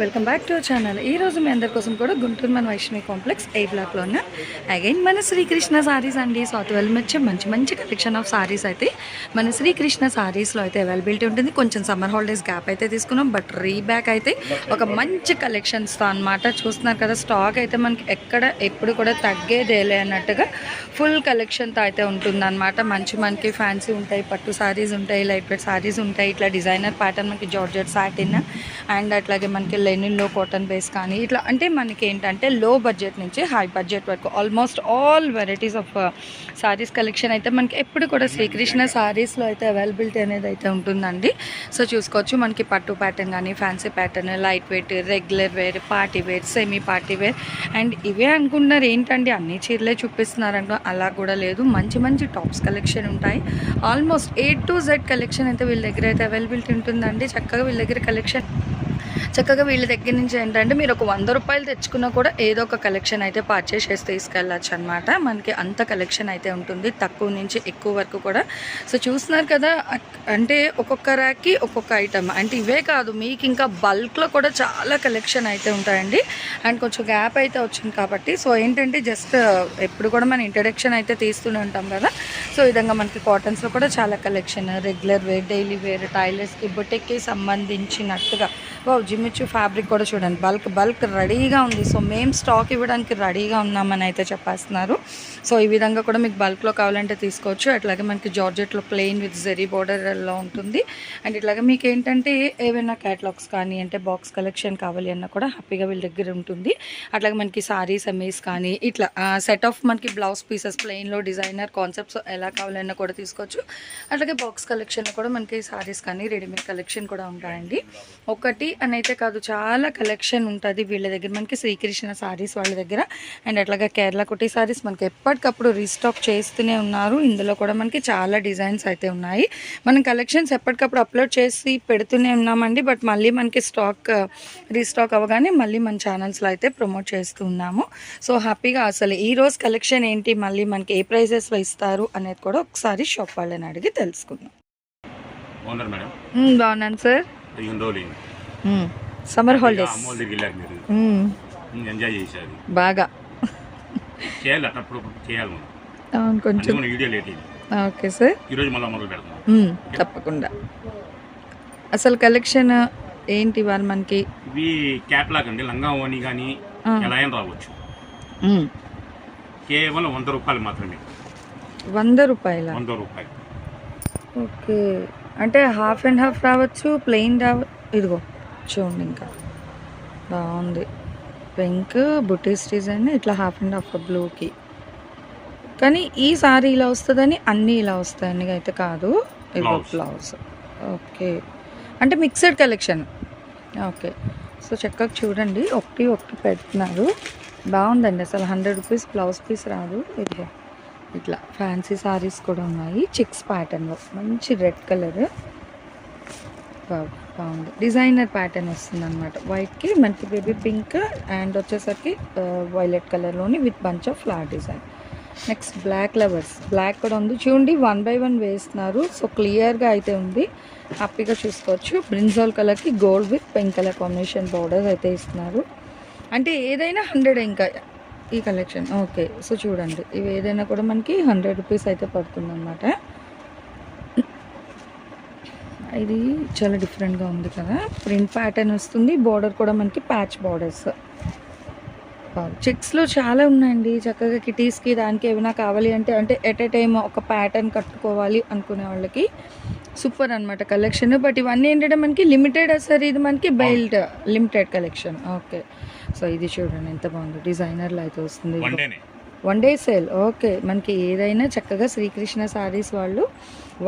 Welcome back to our channel. ఈ రోజు మీ అందరి కోసం కూడా గుంటూరు మన వైష్ణవి కాంప్లెక్స్ ఏ బ్లాక్లో ఉన్న అగైన్ మన శ్రీకృష్ణ సారీస్ అండి. సో ట్వెల్వ్ వచ్చే మంచి మంచి కలెక్షన్ ఆఫ్ సారీస్ అయితే మన శ్రీకృష్ణ సారీస్లో అయితే అవైలబిలిటీ ఉంటుంది. కొంచెం సమ్మర్ హాలిడేస్ గ్యాప్ అయితే తీసుకున్నాం. బట్ రీబ్యాక్ అయితే ఒక మంచి కలెక్షన్స్తో అనమాట చూస్తున్నారు కదా స్టాక్ అయితే మనకి ఎక్కడ ఎప్పుడు కూడా తగ్గేదేలే అన్నట్టుగా ఫుల్ కలెక్షన్తో అయితే ఉంటుందన్నమాట. మంచి మనకి ఫ్యాన్సీ ఉంటాయి పట్టు సారీస్ ఉంటాయి లైట్ వెయిట్ సారీస్ ఉంటాయి. ఇట్లా డిజైనర్ ప్యాటర్న్ మనకి జార్జెట్ సాటిన్ అండ్ అట్లాగే మనకి లెనిన్లో కాటన్ బేస్ కానీ ఇట్లా అంటే మనకి ఏంటంటే లో బడ్జెట్ నుంచి హై బడ్జెట్ వరకు almost all varieties of saris collection అయితే మనకి ఎప్పుడు కూడా శ్రీకృష్ణ శారీస్లో అయితే అవైలబిలిటీ అనేది అయితే ఉంటుందండి. సో చూసుకోవచ్చు మనకి పట్టు ప్యాటర్న్ కానీ fancy pattern light weight regular wear party wear semi party wear. And ఇవే అనుకుంటున్నారు ఏంటండి? అన్ని చీరలే చూపిస్తున్నారంట. అలా కూడా లేదు. మంచి మంచి టాప్స్ కలెక్షన్ ఉంటాయి. Almost A to Z collection అయితే వీళ్ళ దగ్గర అయితే అవైలబిలిటీ ఉంటుందండి. చక్కగా వీళ్ళ దగ్గర కలెక్షన్ చక్కగా వీళ్ళ దగ్గర నుంచి ఏంటంటే మీరు ఒక వంద రూపాయలు తెచ్చుకున్నా కూడా ఏదో ఒక కలెక్షన్ అయితే పర్చేస్ చేసి తీసుకెళ్ళచ్చు అనమాట మనకి అంత కలెక్షన్ అయితే ఉంటుంది. తక్కువ నుంచి ఎక్కువ వరకు కూడా. సో చూస్తున్నారు కదా అంటే ఒక్కొక్క ర్యాక్కి ఒక్కొక్క ఐటమ్ అంటే ఇవే కాదు మీకు ఇంకా బల్క్లో కూడా చాలా కలెక్షన్ అయితే ఉంటాయండి. అండ్ కొంచెం గ్యాప్ అయితే వచ్చింది కాబట్టి. సో ఏంటంటే జస్ట్ ఎప్పుడు కూడా మన ఇంట్రడక్షన్ అయితే తీస్తూనే ఉంటాం కదా. సో విధంగా మనకి కాటన్స్లో కూడా చాలా collection regular wear daily wear టైలర్స్కి బొటెక్కి సంబంధించినట్టుగా. ఓ జిమ్మిచ్చు ఫ్యాబ్రిక్ కూడా చూడండి. బల్క్ బల్క్ రెడీగా ఉంది. సో మేము స్టాక్ ఇవ్వడానికి రెడీగా ఉన్నామని అయితే చెప్పేస్తున్నారు. సో ఈ విధంగా కూడా మీకు బల్క్లో కావాలంటే తీసుకోవచ్చు. అట్లాగే మనకి జార్జెట్లో ప్లెయిన్ విత్ జెరీ బోర్డర్లో ఉంటుంది. అండ్ ఇట్లాగే మీకు ఏంటంటే ఏవైనా క్యాటలాగ్స్ కానీ అంటే బాక్స్ కలెక్షన్ కావాలి అన్న కూడా హ్యాపీగా వీళ్ళ దగ్గర ఉంటుంది. అట్లాగే మనకి సారీస్ అమేస్ కానీ ఇట్లా సెట్ ఆఫ్ మనకి బ్లౌజ్ పీసెస్ ప్లెయిన్లో డిజైనర్ కాన్సెప్ట్స్ ఎలా కావాలన్నా కూడా తీసుకోవచ్చు. అట్లాగే బాక్స్ కలెక్షన్లో కూడా మనకి సారీస్ కానీ రెడీమేడ్ కలెక్షన్ కూడా ఉంటాయండి. ఒకటి అని అయితే కాదు చాలా కలెక్షన్ ఉంటుంది వీళ్ళ దగ్గర. మనకి శ్రీకృష్ణ సారీస్ వాళ్ళ దగ్గర. అండ్ అట్లాగే కేరళ కుట్టి సారీస్ మనకి ఎప్పటికప్పుడు రీస్టాక్ చేస్తూనే ఉన్నారు. ఇందులో కూడా మనకి చాలా డిజైన్స్ అయితే ఉన్నాయి. మనం కలెక్షన్స్ ఎప్పటికప్పుడు అప్లోడ్ చేసి పెడుతూనే ఉన్నామండి. బట్ మళ్ళీ మనకి స్టాక్ రీస్టాక్ అవ్వగానే మళ్ళీ మన ఛానల్స్లో అయితే ప్రమోట్ చేస్తూ ఉన్నాము. సో హ్యాపీగా అసలు ఈ రోజు కలెక్షన్ ఏంటి? మళ్ళీ మనకి ఏ ప్రైజెస్లో ఇస్తారు? అనేది కూడా ఒకసారి షాప్ వాళ్ళని అడిగి తెలుసుకుందాం. బాగున్నాను సార్. సమ్మర్ హాలిడేస్ అమ్మోళ్ళ చేయాలి అప్పుడు చేయాలి అవును కొంచెం. Video late okay sir. ఈరోజు మళ్ళీ మొదలు పెడతాం తప్పకుండా. అసలు కలెక్షన్ ఏంటి వాళ్ళు మనకి? ఇవి క్యాప్ లాగ్ అండి లంగా ఓని కానీ. ఎలా అయినా రావచ్చు. కేవలం వంద రూపాయలు మాత్రమే. వంద రూపాయల? వంద రూపాయలు. ఓకే. అంటే హాఫ్ అండ్ హాఫ్ రావచ్చు ప్లెయిన్ రావ ఇదిగో చూడండి ఇంకా. బాగుంది. పింక్ బుటీస్ డిజైన్ ఇట్లా హాఫ్ అండ్ హాఫ్ బ్లూకి కానీ ఈ సారీ ఇలా వస్తుందని అన్నీ ఇలా వస్తాయని అయితే కాదు. Blouse. Blouse okay. అంటే మిక్స్డ్ కలెక్షన్ ఓకే. సో చక్కగా చూడండి. ఒకటి ఒకటి పెడుతున్నారు. బాగుందండి. అసలు హండ్రెడ్ రూపీస్ బ్లౌజ్ పీస్ రాదు. ఇదిగో. ఇట్లా ఫ్యాన్సీ సారీస్ కూడా ఉన్నాయి. చిక్స్ ప్యాటర్న్లో మంచి రెడ్ కలర్ బాగుంది డిజైనర్ ప్యాటర్న్ వస్తుంది అనమాట వైట్కి మనకి బేబీ పింక్ అండ్ వచ్చేసరికి violet కలర్లోని with bunch of flower design next black flowers black కూడా ఉంది. చూడండి వన్ బై వన్ వేస్తున్నారు. సో క్లియర్గా అయితే ఉంది. హ్యాపీగా చూసుకోవచ్చు. బ్రింజాల్ కలర్కి gold with pink colour combination borders అయితే ఇస్తున్నారు. అంటే ఏదైనా హండ్రెడ్ ఇంకా ఈ కలెక్షన్ ఓకే సో చూడండి. ఇవి ఏదైనా కూడా మనకి హండ్రెడ్ రూపీస్ అయితే పడుతుంది అనమాట ఇది చాలా డిఫరెంట్గా ఉంది కదా. ప్రింట్ ప్యాటర్న్ వస్తుంది. బార్డర్ కూడా మనకి ప్యాచ్ బార్డర్స్. చెక్స్లో చాలా ఉన్నాయండి. చక్కగా కిటీస్కి దానికి ఏమైనా కావాలి అంటే అంటే ఎట్ ఎ టైం ఒక ప్యాటర్న్ కట్టుకోవాలి అనుకునే వాళ్ళకి సూపర్ అనమాట కలెక్షన్. బట్ ఇవన్నీ ఏంటంటే మనకి లిమిటెడ్ సార్ ఇది మనకి belt limited collection. Okay. So ఇది చూడండి ఎంత బాగుంది. డిజైనర్లో అయితే వస్తుంది. One day sale. ఓకే. మనకి ఏదైనా చక్కగా శ్రీకృష్ణ సారీస్ వాళ్ళు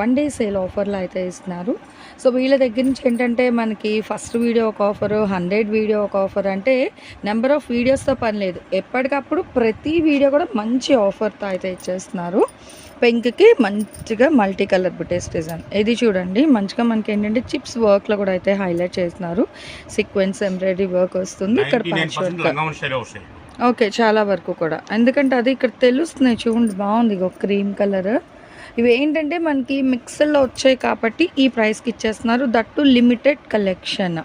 వన్ డే సేల్ ఆఫర్లో అయితే ఇస్తున్నారు. సో వీళ్ళ దగ్గర నుంచి ఏంటంటే మనకి ఫస్ట్ వీడియో ఒక ఆఫర్ హండ్రెడ్ వీడియో ఒక ఆఫర్ అంటే నెంబర్ ఆఫ్ వీడియోస్తో పని లేదు. ఎప్పటికప్పుడు ప్రతి వీడియో కూడా మంచి ఆఫర్తో అయితే ఇచ్చేస్తున్నారు. పింక్కి మంచిగా మల్టీ కలర్ బుటేస్ డిజైన్. ఇది చూడండి మంచిగా మనకి ఏంటంటే చిప్స్ వర్క్లో కూడా అయితే హైలైట్ చేస్తున్నారు. సీక్వెన్స్ ఎంబ్రాయిడరీ వర్క్ వస్తుంది. ఇక్కడ ప్యాచ్ వర్క్. ఓకే చాలా వరకు కూడా. ఎందుకంటే అది ఇక్కడ తెలుస్తున్నాయి చూడండి బాగుంది. ఇగో క్రీమ్ కలర్. ఇవి ఏంటంటే మనకి మిక్సర్లో వచ్చాయి కాబట్టి ఈ ప్రైస్కి ఇచ్చేస్తున్నారు. That too limited collection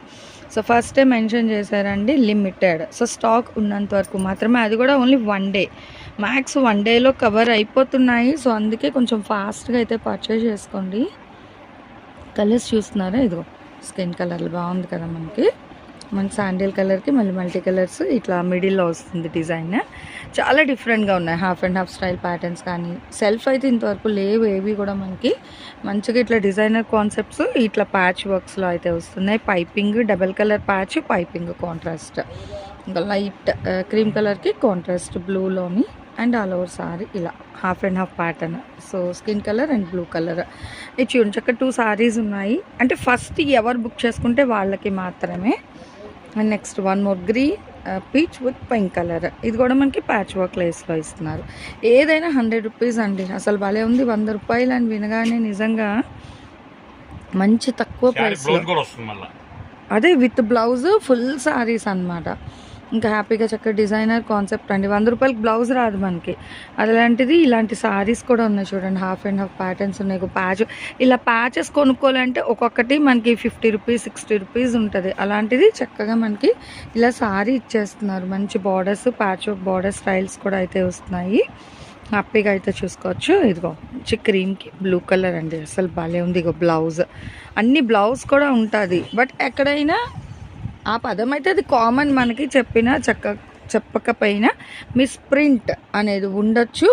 so ఫస్టే మెన్షన్ చేశారండి లిమిటెడ్ సో స్టాక్ ఉన్నంత వరకు మాత్రమే. అది కూడా only one day max one డేలో కవర్ అయిపోతున్నాయి. సో అందుకే కొంచెం ఫాస్ట్గా అయితే పర్చేజ్ చేసుకోండి. కలర్స్ చూస్తున్నారా? ఇదిగో స్కిన్ కలర్లు బాగుంది కదా మనకి. మన శాండిల్ కలర్కి మళ్ళీ మల్టీ కలర్స్ ఇట్లా మిడిల్లో వస్తుంది డిజైన్ చాలా డిఫరెంట్గా ఉన్నాయి. Half and half style patterns కానీ సెల్ఫ్ అయితే ఇంతవరకు లేవు. ఏవి కూడా మనకి మంచిగా ఇట్లా డిజైనర్ కాన్సెప్ట్స్ ఇట్లా ప్యాచ్ వర్క్స్లో అయితే వస్తున్నాయి. Piping double colour patch piping contrast. ఇంకా లైట్ క్రీమ్ కలర్కి కాంట్రాస్ట్ బ్లూలోని అండ్ ఆల్ ఓవర్ సారీ ఇలా half and half pattern. So skin colour and blue colour. ఇది చూడండి చక్క టూ సారీస్ ఉన్నాయి. అంటే ఫస్ట్ ఎవరు బుక్ చేసుకుంటే వాళ్ళకి మాత్రమే. And next one more green peach with pink colour ఇది కూడా మనకి ప్యాచ్ వర్క్ లేస్లో ఇస్తున్నారు. ఏదైనా హండ్రెడ్ రూపీస్ అండి. అసలు భలే ఉంది. వంద రూపాయలు అని వినగానే నిజంగా మంచి తక్కువ ప్రైస్లో మళ్ళీ. అదే విత్ బ్లౌజ్ ఫుల్ సారీస్ అన్నమాట. ఇంకా హ్యాపీగా చక్కగా డిజైనర్ కాన్సెప్ట్ అండి. వంద రూపాయలకి బ్లౌజ్ రాదు మనకి. అలాంటిది ఇలాంటి సారీస్ కూడా ఉన్నాయి చూడండి. హాఫ్ అండ్ హాఫ్ ప్యాటర్న్స్ ఉన్నాయి. ప్యాచ్ ఇలా ప్యాచెస్ కొనుక్కోవాలంటే ఒక్కొక్కటి మనకి ఫిఫ్టీ రూపీస్ సిక్స్టీ రూపీస్ ఉంటుంది. అలాంటిది చక్కగా మనకి ఇలా సారీ ఇచ్చేస్తున్నారు. మంచి బార్డర్స్ ప్యాచ్ బార్డర్ స్టైల్స్ కూడా అయితే వస్తున్నాయి. హ్యాపీగా అయితే చూసుకోవచ్చు. ఇదిగో మంచి క్రీమ్కి బ్లూ కలర్ అండి. అసలు భలే ఉంది ఇగో బ్లౌజ్. అన్ని బ్లౌజ్ కూడా ఉంటుంది. బట్ ఎక్కడైనా ఆ పదం అయితే అది కామన్ మనకి చెప్పినా చక్క చెప్పకపోయినా మిస్ప్రింట్ అనేది ఉండొచ్చు.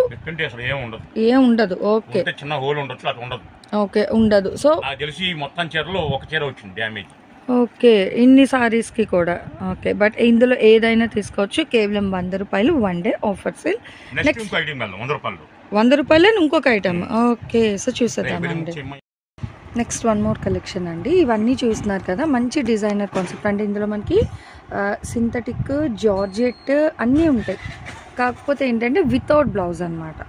ఏం ఉండదు. ఓకే. చిన్న హోల్ ఉండొచ్చు ఉండదు. ఓకే ఉండదు. సో తెలిసి మొత్తం చీరలో ఒక చీర వచ్చింది డ్యామేజ్. ఓకే ఇన్ని సారీస్కి కూడా. ఓకే బట్ ఇందులో ఏదైనా తీసుకోవచ్చు. కేవలం వంద రూపాయలు one day offer sale. Next వంద రూపాయలు. వంద రూపాయలే ఇంకొక ఐటమ్ ఓకే సో నుంచి నెక్స్ట్ వన్ మోర్ కలెక్షన్ అండి. ఇవన్నీ చూస్తున్నారు కదా మంచి డిజైనర్ కాన్సెప్ట్ అంటే ఇందులో మనకి సింథటిక్ జార్జెట్ అన్నీ ఉంటాయి. కాకపోతే ఏంటంటే వితౌట్ బ్లౌజ్ అనమాట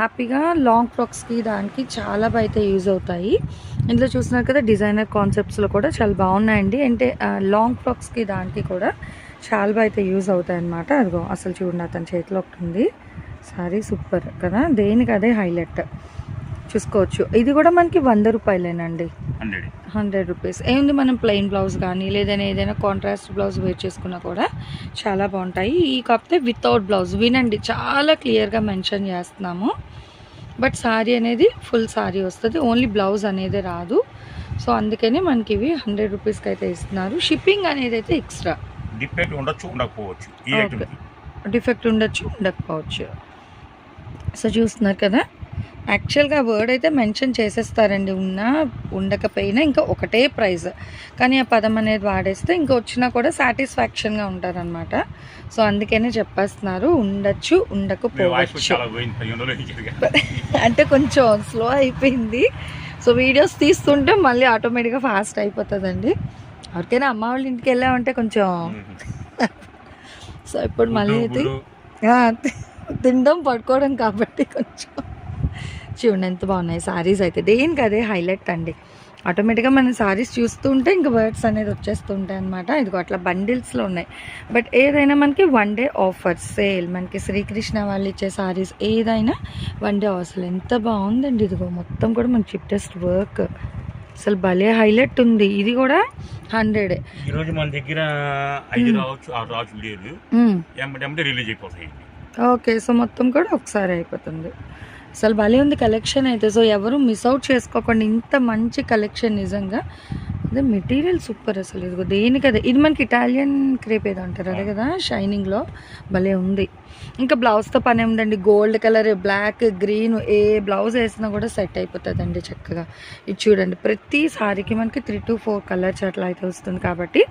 హ్యాపీగా లాంగ్ ఫ్రాక్స్కి దానికి చాలా బాగా అయితే యూజ్ అవుతాయి. ఇందులో చూస్తున్నారు కదా డిజైనర్ కాన్సెప్ట్స్లో కూడా చాలా బాగున్నాయండి. అంటే లాంగ్ ఫ్రాక్స్కి దానికి కూడా చాలా బాగా అయితే యూజ్ అవుతాయి అనమాట అదిగో అసలు చూడండి అతని చేతిలో ఒకటి ఉంది. సారీ సూపర్ కదా దేనికి అదే హైలైట్ చూసుకోవచ్చు. ఇది కూడా మనకి వంద రూపాయలేనండి. హండ్రెడ్. రూపీస్. ఏముంది మనం ప్లెయిన్ బ్లౌజ్ కానీ లేదైనా ఏదైనా కాంట్రాస్ట్ బ్లౌజ్ వేర్ చేసుకున్నా కూడా చాలా బాగుంటాయి. ఈ కాకపోతే వితౌట్ బ్లౌజ్ వినండి చాలా క్లియర్గా మెన్షన్ చేస్తున్నాము. బట్ సారీ అనేది ఫుల్ సారీ వస్తుంది. ఓన్లీ బ్లౌజ్ అనేది రాదు. సో అందుకని మనకి ఇవి హండ్రెడ్ రూపీస్కి అయితే ఇస్తున్నారు. షిప్పింగ్ అనేది అయితే ఎక్స్ట్రా. డిఫెక్ట్ ఉండొచ్చు ఉండకపోవచ్చు. డిఫెక్ట్ ఉండొచ్చు ఉండకపోవచ్చు. సో చూస్తున్నారు కదా? యాక్చువల్గా వర్డ్ అయితే మెన్షన్ చేసేస్తారండి. ఉన్నా ఉండకపోయినా ఇంకా ఒకటే ప్రైస్ కానీ ఆ పదం అనేది వాడేస్తే ఇంకా వచ్చినా కూడా సాటిస్ఫాక్షన్గా ఉంటారనమాట సో అందుకనే చెప్పేస్తున్నారు. ఉండొచ్చు ఉండకపోవచ్చు. అంటే కొంచెం స్లో అయిపోయింది. సో వీడియోస్ తీస్తుంటే మళ్ళీ ఆటోమేటిక్గా ఫాస్ట్ అయిపోతుందండి. ఎవరికైనా అమ్మ వాళ్ళ ఇంటికి వెళ్ళామంటే కొంచెం సో ఇప్పుడు మళ్ళీ అయితే తినడం పడుకోవడం కాబట్టి కొంచెం చూడండి ఎంత బాగున్నాయి. సారీస్ అయితే దేనికి అదే హైలైట్ అండి. ఆటోమేటిక్గా మనం సారీస్ చూస్తూ ఉంటే ఇంకా వర్డ్స్ అనేది వచ్చేస్తుంటాయి అనమాట ఇదిగో అట్లా బండిల్స్లో ఉన్నాయి. బట్ ఏదైనా మనకి వన్ డే ఆఫర్ సేల్. మనకి శ్రీకృష్ణ వాళ్ళు ఇచ్చే సారీస్ ఏదైనా వన్ డే అసలు ఎంత బాగుందండి ఇదిగో. మొత్తం కూడా మనకి చిప్టెస్ట్ వర్క్. అసలు భలే హైలైట్ ఉంది. ఇది కూడా హండ్రెడ్. ఈ రోజు మన దగ్గర ఐదు రావచ్చు ఆరు రావచ్చు లేదు ఎమ్మటెమ్మటే రిలీజ్ అయిపోతాయి ఓకే. సో మొత్తం కూడా ఒకసారి అయిపోతుంది. అసలు భలే ఉంది కలెక్షన్ అయితే. సో ఎవరు మిస్ అవుట్ చేసుకోకుండా ఇంత మంచి కలెక్షన్ నిజంగా. అదే మెటీరియల్ సూపర్ అసలు. ఇదిగో దేనికదే. ఇది మనకి ఇటాలియన్ క్రేప్ ఏదో అంటారు. అదే కదా షైనింగ్లో భలే ఉంది. ఇంకా బ్లౌజ్తో పని ఉందండి గోల్డ్ కలర్ బ్లాక్ గ్రీన్ ఏ బ్లౌజ్ వేసినా కూడా సెట్ అయిపోతుందండి చక్కగా. ఇది చూడండి ప్రతి సారీకి మనకి త్రీ టు ఫోర్ కలర్స్ అట్లా అయితే వస్తుంది కాబట్టి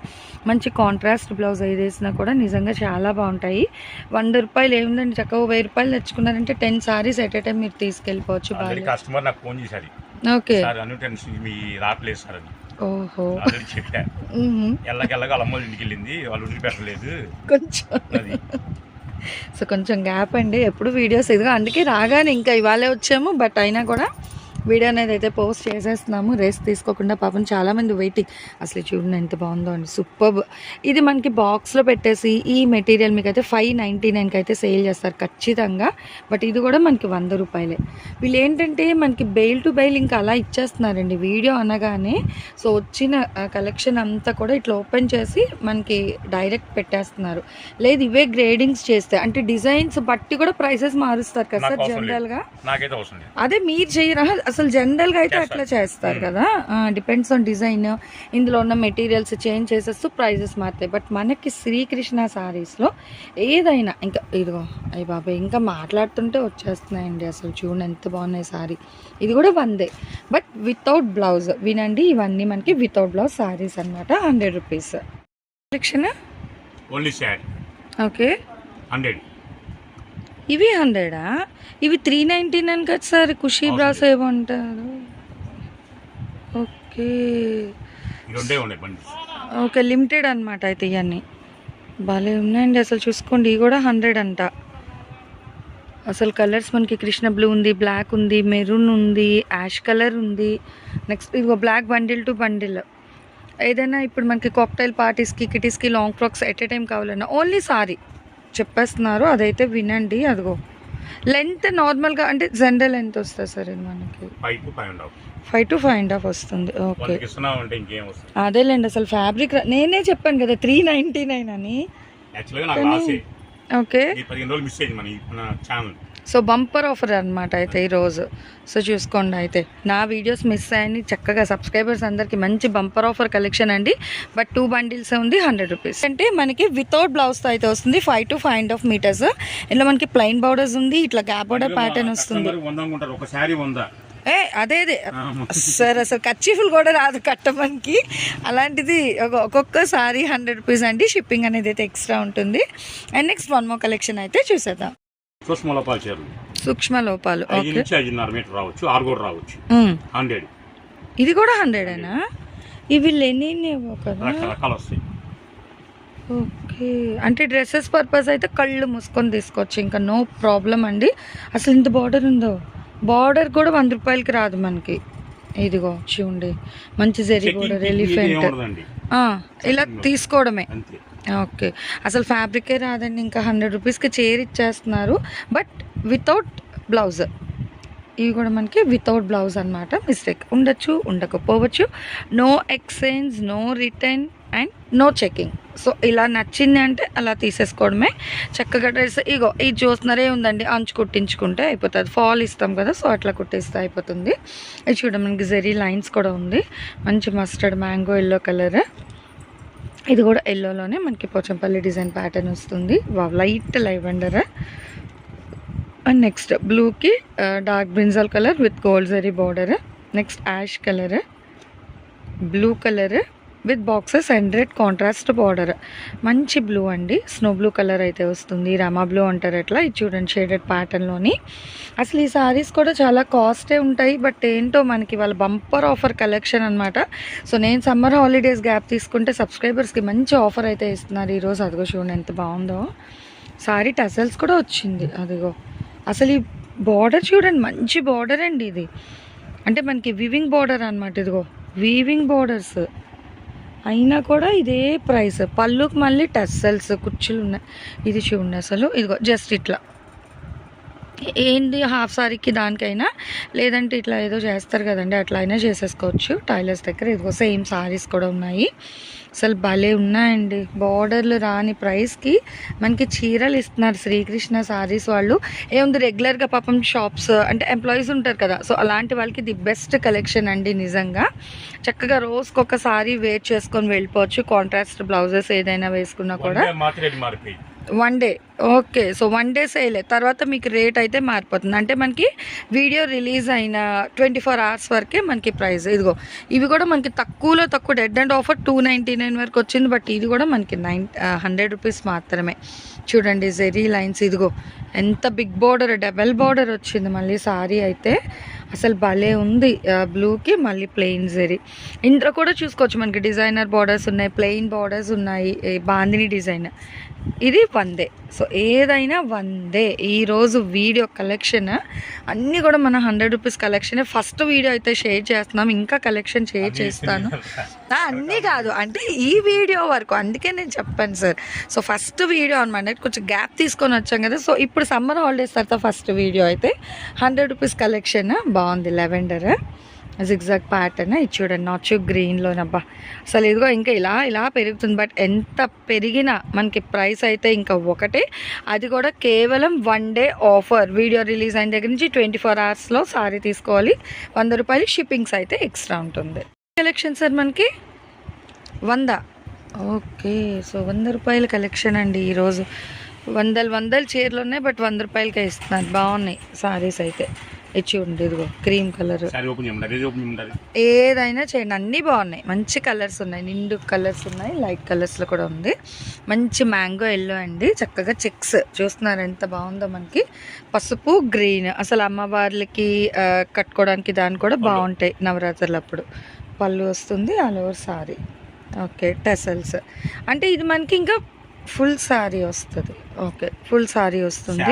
మంచి కాంట్రాస్ట్ బ్లౌజ్ ఏది వేసినా కూడా నిజంగా చాలా బాగుంటాయి. వంద రూపాయలు ఏముందండి? చక్కగా వెయ్యి రూపాయలు తెచ్చుకున్నారంటే ten saris at a time మీరు తీసుకెళ్ళిపోవచ్చు ఆల్రెడీ బాగా. కస్టమర్ నాకు ఫోన్ చేశారు. ఓకే. సార్ అను టెన్షన్ మీ రావట్లేదు సార్ అని. ఓహో. చెప్పా. వాళ్ళ అమ్మ ఇంటికి వెళ్ళింది వాళ్ళు వదిలిపెట్టలేదు కొంచెం. సో కొంచెం గ్యాప్ అండి. ఎప్పుడు వీడియోస్ ఇదిగా అందుకే రాగానే ఇంకా ఇవాళే వచ్చాము బట్ అయినా కూడా వీడియో అనేది అయితే పోస్ట్ చేసేస్తున్నాము. రెస్ట్ తీసుకోకుండా పాపం చాలామంది వెయిటింగ్ అసలు చూడండి ఎంత బాగుందో అండి. సూపర్ ఇది మనకి బాక్స్లో పెట్టేసి ఈ మెటీరియల్ మీకు అయితే ఫైవ్ నైంటీ నైన్కి అయితే సేల్ చేస్తారు ఖచ్చితంగా. బట్ ఇది కూడా మనకి వంద రూపాయలే. వీళ్ళు ఏంటంటే మనకి బెయిల్ టు బెయిల్ ఇంకా అలా ఇచ్చేస్తున్నారండి. వీడియో అనగానే సో వచ్చిన కలెక్షన్ అంతా కూడా ఇట్లా ఓపెన్ చేసి మనకి డైరెక్ట్ పెట్టేస్తున్నారు. లేదు ఇవే గ్రేడింగ్స్ చేస్తే అంటే డిజైన్స్ బట్టి కూడా ప్రైసెస్ మారుస్తారు కదా సార్. జనరల్గా అదే మీరు చేయరా? అసలు జనరల్గా అయితే అట్లా చేస్తారు కదా? డిపెండ్స్ ఆన్ డిజైన్ ఇందులో ఉన్న మెటీరియల్స్ చేంజ్ చేసేస్తూ ప్రైజెస్ మారుతాయి. బట్ మనకి శ్రీకృష్ణ సారీస్లో ఏదైనా ఇంకా ఇదిగో అయ్యి బాబాయ్ ఇంకా మాట్లాడుతుంటే వచ్చేస్తున్నాయండి అసలు. చూడండి ఎంత బాగున్నాయి సారీ. ఇది కూడా వందే. బట్ వితౌట్ బ్లౌజ్ వినండి ఇవన్నీ మనకి వితౌట్ బ్లౌజ్ సారీస్ అన్నమాట hundred rupees collection only sari okay hundred ఇవి హండ్రెడా? ఇవి త్రీ నైంటీ నైన్ కదా సార్ ఖుషీ బ్రాస్ ఏమంటారు? ఓకే. ఓకే లిమిటెడ్ అనమాట అయితే ఇవన్నీ. భలే ఉన్నాయండి అసలు చూసుకోండి ఇవి కూడా హండ్రెడ్ అంట. అసలు కలర్స్ మనకి కృష్ణ బ్లూ ఉంది బ్లాక్ ఉంది మెరూన్ ఉంది యాష్ కలర్ ఉంది. నెక్స్ట్ ఇదిగో బ్లాక్ బండిల్ టు బండిల్. ఏదైనా ఇప్పుడు మనకి కాక్టైల్ పార్టీస్కి కిటీస్కి long frocks at a time కావాలన్నా ఓన్లీ సారీ. చెప్పేస్తున్నారు. అదైతే వినండి అదిగో. లెంత్ నార్మల్గా అంటే జనరల్ ఎంత వస్తుంది సార్ ఇది మనకి. Five to five and half వస్తుంది. ఓకే అదేలేండి అసలు ఫ్యాబ్రిక్ నేనే చెప్పాను కదా త్రీ నైంటీ నైన్ అని. ఓకే సో బంపర్ ఆఫర్ అనమాట అయితే ఈరోజు సో చూసుకోండి అయితే. నా వీడియోస్ మిస్ అయ్యి చక్కగా సబ్స్క్రైబర్స్ అందరికి మంచి బంపర్ ఆఫర్ కలెక్షన్ అండి. బట్ టూ బండిల్స్ ఉంది హండ్రెడ్ రూపీస్. అంటే మనకి వితౌట్ బ్లౌజ్తో అయితే వస్తుంది five to five and half metres. ఇందులో మనకి ప్లెయిన్ బౌడర్స్ ఉంది ఇట్లా గ్యాప్ బౌడర్ ప్యాటర్న్ వస్తుంది. ఏ అదే అదే. సార్ అసలు కచ్చిఫుల్ కూడా రాదు కట్టమనికి. అలాంటిది ఒక- ఒక్కొక్క సారీ హండ్రెడ్ రూపీస్ అండి షిప్పింగ్ అనేది అయితే ఎక్స్ట్రా ఉంటుంది. And next one more collection అయితే చూసేద్దాం. సూక్ష్మ లోపాలు చీరలు సూక్ష్మ లోపాలు ఐదు ఓకే నుంచి ఐదున్నర మీటర్ రావచ్చు ఆరు కూడా రావచ్చు. హండ్రెడ్. ఇది కూడా హండ్రెడేనా? ఇవి లెనిన్ ఏవో కదా రకరకాలు వస్తాయి. ఓకే. అంటే డ్రెస్సెస్ పర్పస్ అయితే కళ్ళు మూసుకొని తీసుకోవచ్చు ఇంకా నో ప్రాబ్లం అండి. అసలు ఇంత బార్డర్ ఉందో? బార్డర్ కూడా వంద రూపాయలకి రాదు మనకి. ఇదిగో చూడండి. మంచి జెరీ Checking, బార్డర్ ఎలిఫెంట్. ఇలా తీసుకోవడమే. ఓకే. అసలు ఫ్యాబ్రికే రాదండి ఇంకా హండ్రెడ్ రూపీస్కి చైర్ ఇచ్చేస్తున్నారు. But without blouse. ఇవి కూడా మనకి వితౌట్ బ్లౌజ్ అన్నమాట మిస్టేక్. ఉండొచ్చు ఉండకపోవచ్చు. No exchange no return and no checking. So ఇలా నచ్చింది అంటే అలా తీసేసుకోవడమే. చక్కగా డ్రెస్ ఇగో ఇది చూస్తున్నారే ఉందండి అంచు కుట్టించుకుంటే అయిపోతుంది. ఫాల్ ఇస్తాం కదా సో అట్లా కుట్టేస్తే అయిపోతుంది. ఇది చూడండి మనకి జెరీ లైన్స్ కూడా ఉంది. మంచి మస్టర్డ్ మ్యాంగో ఎల్లో కలర్. ఇది కూడా ఎల్లోలోనే మనకి పోచంపల్లి డిజైన్ ప్యాటర్న్ వస్తుంది. లైట్ లైవెండర్ అండ్ నెక్స్ట్ బ్లూకి dark brinjal colour with gold zari border next ash colour blue colour with boxes and red contrast border. మంచి బ్లూ అండి. స్నో బ్లూ కలర్ అయితే వస్తుంది. రమా బ్లూ అంటారు ఎట్లా? ఇది చూడండి షేడెడ్ ప్యాటర్న్లోని అసలు ఈ సారీస్ కూడా చాలా కాస్టే ఉంటాయి. బట్ ఏంటో మనకి వాళ్ళ బంపర్ ఆఫర్ కలెక్షన్ అనమాట సో నేను సమ్మర్ హాలిడేస్ గ్యాప్ తీసుకుంటే సబ్స్క్రైబర్స్కి మంచి ఆఫర్ అయితే ఇస్తున్నారు ఈరోజు. అదిగో చూడండి ఎంత బాగుందో. సారీ టసల్స్ కూడా వచ్చింది. అదిగో. అసలు ఈ బార్డర్ చూడండి మంచి బార్డర్ అండి ఇది. అంటే మనకి వివింగ్ బార్డర్ అనమాట ఇదిగో. వీవింగ్ బార్డర్స్ అయినా కూడా ఇదే ప్రైస్ పళ్ళుకి మళ్ళీ టెస్సెల్స్ కుర్చీలు ఉన్నాయి. ఇది చూడండి అసలు. ఇదిగో జస్ట్ ఇట్లా. ఏంది హాఫ్ సారీకి దానికైనా? లేదంటే ఇట్లా ఏదో చేస్తారు కదండి. అట్లా అయినా చేసేసుకోవచ్చు. టైలర్స్ దగ్గర ఇదిగో సేమ్ సారీస్ కూడా ఉన్నాయి. అసలు భలే ఉన్నాయండి. బార్డర్లు రాని ప్రైస్కి మనకి చీరలు ఇస్తున్నారు శ్రీకృష్ణ సారీస్ వాళ్ళు. ఏముంది రెగ్యులర్గా పాపం షాప్స్ అంటే ఎంప్లాయీస్ ఉంటారు కదా. సో అలాంటి వాళ్ళకి ది బెస్ట్ కలెక్షన్ అండి నిజంగా. చక్కగా రోజుకి ఒక సారీ వేర్ చేసుకొని వెళ్ళిపోవచ్చు. కాంట్రాస్ట్ బ్లౌజెస్ ఏదైనా వేసుకున్నా కూడా. One day. Okay. So one day సేలే. తర్వాత మీకు రేట్ అయితే మారిపోతుంది. అంటే మనకి వీడియో రిలీజ్ అయిన ట్వంటీ ఫోర్ అవర్స్ వరకే మనకి ప్రైస్. ఇదిగో ఇవి కూడా మనకి తక్కువలో తక్కువ. Dead and offer two ninety nine వరకు వచ్చింది. బట్ ఇది కూడా మనకి నైన్ హండ్రెడ్ రూపీస్ మాత్రమే. చూడండి జెరీ లైన్స్ ఇదిగో ఎంత బిగ్ బార్డర్ డబల్ బార్డర్ వచ్చింది. మళ్ళీ సారీ అయితే అసలు భలే ఉంది. బ్లూకి మళ్ళీ ప్లెయిన్ జెరీ ఇంట్లో కూడా చూసుకోవచ్చు. మనకి డిజైనర్ బార్డర్స్ ఉన్నాయి ప్లెయిన్ బార్డర్స్ ఉన్నాయి. బాందిని డిజైన్. ఇది వందే. సో ఏదైనా వందే. ఈరోజు వీడియో కలెక్షన్ అన్నీ కూడా మన hundred rupees collection. First video అయితే షేర్ చేస్తున్నాం. ఇంకా కలెక్షన్ షేర్ చేస్తాను. అన్నీ కాదు. అంటే ఈ వీడియో వరకు. అందుకే నేను చెప్పాను సార్. సో ఫస్ట్ వీడియో అనమాట కొంచెం గ్యాప్ తీసుకొని వచ్చాం కదా. సో ఇప్పుడు సమ్మర్ హాలిడేస్ తర్వాత ఫస్ట్ వీడియో అయితే హండ్రెడ్ రూపీస్ కలెక్షన్ బాగుంది. లెవెండర్. జిగ్జాగ్ ప్యాటర్న్ ఇది చూడండి నాచు గ్రీన్లోనబ్బా అసలు ఇదిగో ఇంకా ఇలా ఇలా పెరుగుతుంది. బట్ ఎంత పెరిగినా మనకి ప్రైస్ అయితే ఇంకా ఒకటే. అది కూడా కేవలం one day offer video release అయిన దగ్గర నుంచి ట్వంటీ ఫోర్ అవర్స్లో సారీ తీసుకోవాలి. వంద రూపాయలు షిప్పింగ్స్ అయితే ఎక్స్ట్రా ఉంటుంది. కలెక్షన్ సార్ మనకి వంద. ఓకే సో వంద రూపాయల కలెక్షన్ అండి ఈరోజు. వందలు వందలు చీరలు ఉన్నాయి బట్ వంద రూపాయలకే ఇస్తున్నారు. బాగున్నాయి. సారీస్ అయితే. ఇది చూడండి ఇదిగో క్రీమ్ కలర్. ఏదైనా చేయండి. అన్నీ బాగున్నాయి. మంచి కలర్స్ ఉన్నాయి. నిండు కలర్స్ ఉన్నాయి. లైట్ కలర్స్లో కూడా ఉంది. మంచి మ్యాంగో ఎల్లో అండి. చక్కగా చెక్స్. చూస్తున్నారు ఎంత బాగుందో మనకి. పసుపు గ్రీన్. అసలు అమ్మవార్లకి కట్టుకోవడానికి దాని కూడా బాగుంటాయి నవరాత్రులు అప్పుడు. పళ్ళు వస్తుంది all over sari. Okay tassels. అంటే ఇది మనకి ఇంకా ఫుల్ సారీ వస్తుంది. ఓకే ఫుల్ సారీ వస్తుంది.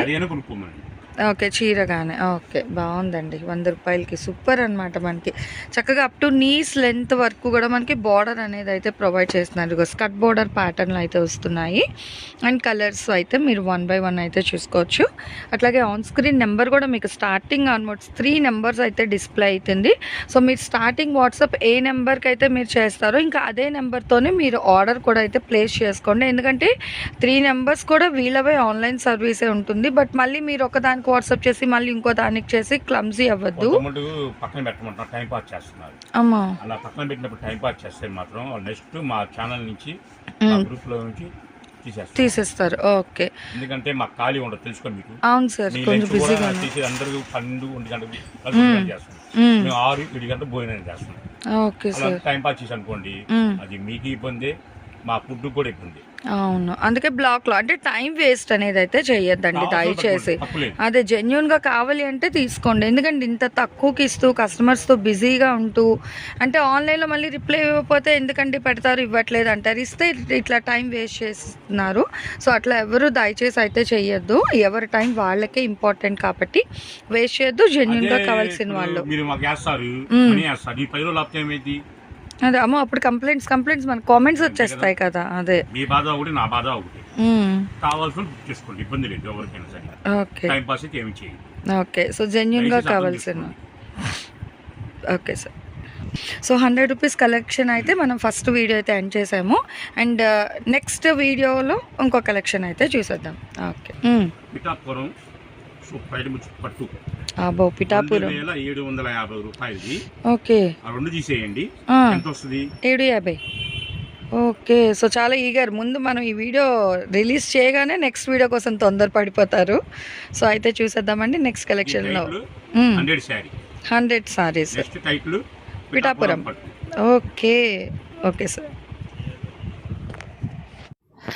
ఓకే చీరగానే ఓకే బాగుందండి. వంద రూపాయలకి. సూపర్ అన్నమాట మనకి. చక్కగా అప్ టు నీస్ లెంత్ వరకు కూడా మనకి బార్డర్ అనేది అయితే ప్రొవైడ్ చేస్తున్నారు. స్కట్ బార్డర్ ప్యాటర్న్లు అయితే వస్తున్నాయి. అండ్ కలర్స్ అయితే మీరు వన్ బై వన్ అయితే చూసుకోవచ్చు. అట్లాగే ఆన్ స్క్రీన్ నెంబర్ కూడా మీకు స్టార్టింగ్ ఆన్వర్డ్స్ త్రీ నెంబర్స్ అయితే డిస్ప్లే అవుతుంది సో మీరు స్టార్టింగ్ వాట్సాప్ ఏ నెంబర్కి అయితే మీరు చేస్తారో ఇంకా అదే నెంబర్తోనే మీరు ఆర్డర్ కూడా అయితే ప్లేస్ చేసుకోండి. ఎందుకంటే త్రీ నెంబర్స్ కూడా వీళ్ళవే ఆన్లైన్ సర్వీసే ఉంటుంది. బట్ మళ్ళీ మీరు ఒకదానికి దానికి వాట్సాప్ చేసి మళ్ళీ ఇంకో దానికి చేసి క్లమ్జీ అవ్వద్దు. పక్కన పెట్టమంటారు టైం పాస్ చేస్తున్నారు. అమ్మా. అలా పక్కన పెట్టినప్పుడు టైం పాస్ చేస్తే మాత్రం నెక్స్ట్ మా ఛానల్ నుంచి. గ్రూప్లో నుంచి తీసేస్తాం తీసేస్తారు. ఓకే. ఎందుకంటే మాకు ఖాళీ ఉండదు తెలుసుకోండి మీకు? అవును సార్ కొంచెం బిజీగా తీసి అందరూ పన్నెండు ఒంటి గంటకు చేస్తాం మేము. ఆరు ఏడు గంటలకు భోజనం చేస్తాం ఓకే సార్. టైం పాస్ చేసి అనుకోండి. అది మీకు ఇబ్బంది మా ఫుడ్ కూడా ఇబ్బంది. అవును. అందుకే బ్లాక్లో అంటే టైం వేస్ట్ అనేది అయితే చెయ్యొద్దండి దయచేసి. అదే జెన్యున్గా కావాలి అంటే తీసుకోండి. ఎందుకంటే ఇంత తక్కువకి ఇస్తూ కస్టమర్స్తో బిజీగా ఉంటూ అంటే ఆన్లైన్లో మళ్ళీ రిప్లై ఇవ్వకపోతే ఎందుకంటే పెడతారు ఇవ్వట్లేదు అంటారు. ఇస్తే ఇట్లా టైం వేస్ట్ చేస్తున్నారు. సో అట్లా ఎవరు దయచేసి అయితే చెయ్యొద్దు ఎవరి టైం వాళ్ళకే ఇంపార్టెంట్ కాబట్టి వేస్ట్ చేయొద్దు. జెన్యున్గా కావాల్సిన వాళ్ళు. అదే అమ్మో అప్పుడు కంప్లైంట్స్ కంప్లైంట్స్ మన కామెంట్స్ వచ్చేస్తాయి కదా. అదే. మీ బాధ ఒకటి నా బాధ ఒకటి. కావాల్సిన బుక్ చేసుకోండి ఇబ్బంది లేదు ఎవరికైనా సరే. ఓకే. టైం పాస్ అయితే ఏమి చేయండి ఓకే సో దయచేసి అర్థం కావాల్సిన. Okay sir. So hundred rupees collection అయితే మనం ఫస్ట్ వీడియో అయితే ఎండ్ చేసాము. అండ్ నెక్స్ట్ వీడియోలో ఇంకో కలెక్షన్ అయితే చూసేద్దాం. ఓకే. పిఠాపురం పట్టు. అబ్బో పిఠాపురం. రెండు వేల ఏడు వందల యాభై రూపాయలది. ఓకే. ఆ రెండు తీసేయండి. ఆ, ఎంత వస్తుంది? ఏడు యాభై. ఓకే. సో చాలా ఈగర్. ముందు మనం ఈ వీడియో రిలీజ్ చేయగానే నెక్స్ట్ వీడియో కోసం తొందరపడిపోతారు సో అయితే చూసేద్దామండి నెక్స్ట్ కలెక్షన్లో. Hundred sari. Hundred saris Pithapuram. Okay. Okay sir.